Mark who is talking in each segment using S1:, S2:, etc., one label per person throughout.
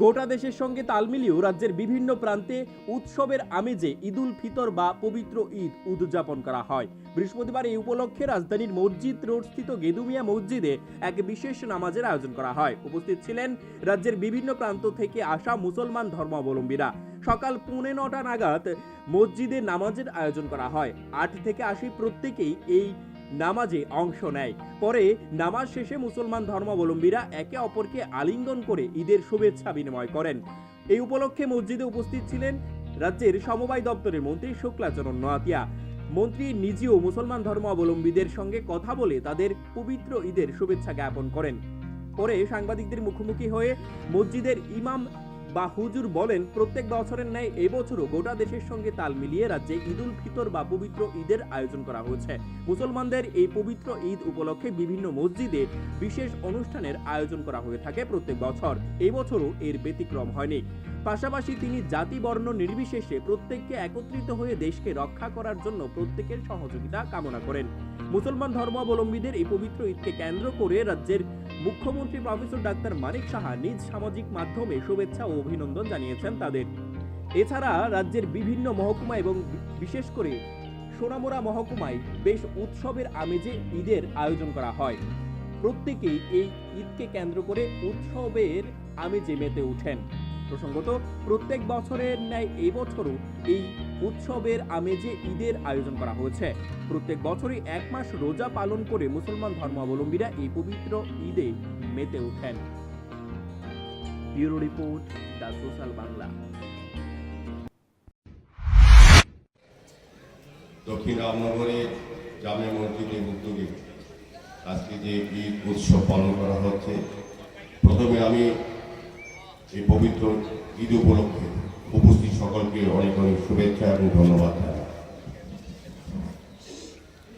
S1: গোটা দেশের সঙ্গে তাল মিলিয়েও রাজ্যের বিভিন্ন প্রান্তে উৎসবের আমেজে ঈদুল ফিতর বা পবিত্র ঈদ উদযাপন করা হয়। বৃহস্পতিবার এই উপলক্ষে রাজধানীর মসজিদ রোডস্থিত গেদুমিয়া মসজিদে এক বিশেষ নামাজের আয়োজন করা হয়। উপস্থিত ছিলেন রাজ্যের বিভিন্ন প্রান্ত থেকে আসা মুসলমান ধর্মাবলম্বীরা। সকাল পৌনে নটা নাগাদ মসজিদে নামাজের আয়োজন করা হয়। আট থেকে আশি প্রত্যেকেই এই নামাজে অংশ নেয়। পরে নামাজ শেষে মুসলমান ধর্মাবলম্বীরা একে অপরকে আলিঙ্গন করে ঈদের শুভেচ্ছা বিনিময় করেন। এই উপলক্ষে মসজিদে উপস্থিত ছিলেন রাজ্যের সমবায় দপ্তরের মন্ত্রী শুক্লাচরণ নোয়াতিয়া মন্ত্রী নিজেও মুসলমান ধর্মাবলম্বীদের সঙ্গে কথা বলে তাদের পবিত্র ঈদের শুভেচ্ছা জ্ঞাপন করেন। পরে সাংবাদিকদের মুখোমুখি হয়ে মসজিদের ইমাম বা হুজুর বলেন, প্রত্যেক বছরের ন্যায় এবছরও গোটা দেশের সঙ্গে তাল মিলিয়ে রাজ্যে ঈদুল ফিতর বা পবিত্র ঈদের আয়োজন করা হয়েছে। মুসলমানদের এই পবিত্র ঈদ উপলক্ষে বিভিন্ন মসজিদে বিশেষ অনুষ্ঠানের আয়োজন করা হয়ে থাকে প্রত্যেক বছর। এই বছরও এর ব্যতিক্রম হয়নি। পাশাপাশি তিনি জাতি বর্ণ নির্বিশেষে প্রত্যেককে একত্রিত হয়ে দেশকে রক্ষা করার জন্য প্রত্যেকের সহযোগিতা কামনা করেন। মুসলমান ধর্মাবলম্বীদের এই পবিত্র ঈদকে কেন্দ্র করে রাজ্যের মুখ্যমন্ত্রী প্রফেসর ডাক্তার মানিক সাহা নিজ সামাজিক মাধ্যমে শুভেচ্ছা ও অভিনন্দন জানিয়েছেন তাদের। এছাড়া রাজ্যের বিভিন্ন মহকুমা এবং বিশেষ করে সোনামোরা মহকুমায় বেশ উৎসবের আমেজে ঈদের আয়োজন করা হয়। প্রত্যেকেই এই ঈদকে কেন্দ্র করে উৎসবের আমেজে মেতে ওঠেন। প্রসঙ্গত, প্রত্যেক বছরের ন্যায় এই বছরও এই উৎসবের আমেজে ঈদের আয়োজন করা হয়েছে। প্রত্যেক বছরই এক মাস রোজা পালন করে মুসলমান ধর্মাবলম্বীরা এই পবিত্র ঈদে মেতে ওঠেন। Bureau report, the social Bangla.
S2: দক্ষিণ রামনগরে জামে মসজিদের উদ্যোগে আজকে যে ঈদ উৎসব পালন করা হচ্ছে, প্রথমে আমি এই পবিত্র ঈদ উপলক্ষে উপস্থিত সকলকে অনেক অনেক শুভেচ্ছা এবং ধন্যবাদ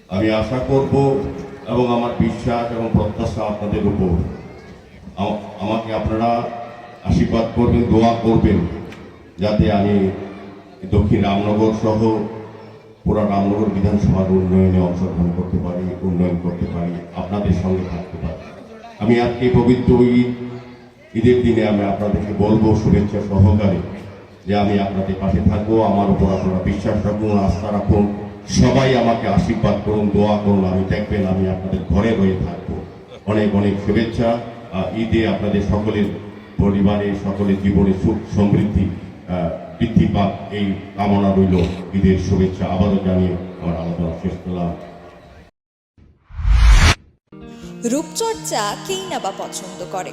S2: আমি আশা করব এবং আমার বিশ্বাস এবং প্রত্যাশা আপনাদের উপর। আম- আমাকে আপনারা আশীর্বাদ করবেন, দোয়া করবেন, যাতে আমি দক্ষিণ রামনগর সহ পুরা রামনগর বিধানসভার উন্নয়নে অংশগ্রহণ করতে পারি, উন্নয়ন করতে পারি, আপনাদের সঙ্গে থাকতে পারি। আমি আজকে পবিত্র ঈদ ঈদের দিনে আমি আপনাদেরকে বলব, শুভেচ্ছা সহকারে, যে আমি আপনাদের পাশে থাকব, আমার উপর আপনারা বিশ্বাস রাখুন, আস্থা রাখুন, সবাই আমাকে আশীর্বাদ করুন, দোয়া করুন, আমি দেখবেন আমি আপনাদের ঘরে রয়ে থাকব। অনেক অনেক শুভেচ্ছা ঈদে আপনাদের সকলের পরিবারে সকলের জীবনে সুখ সমৃদ্ধি বৃদ্ধি পাক, এই কামনা রইল। ঈদের শুভেচ্ছা আবারও জানিয়ে আমার আলোচনা শেষ করলাম।
S3: রূপচর্চা কেই না বা পছন্দ করে।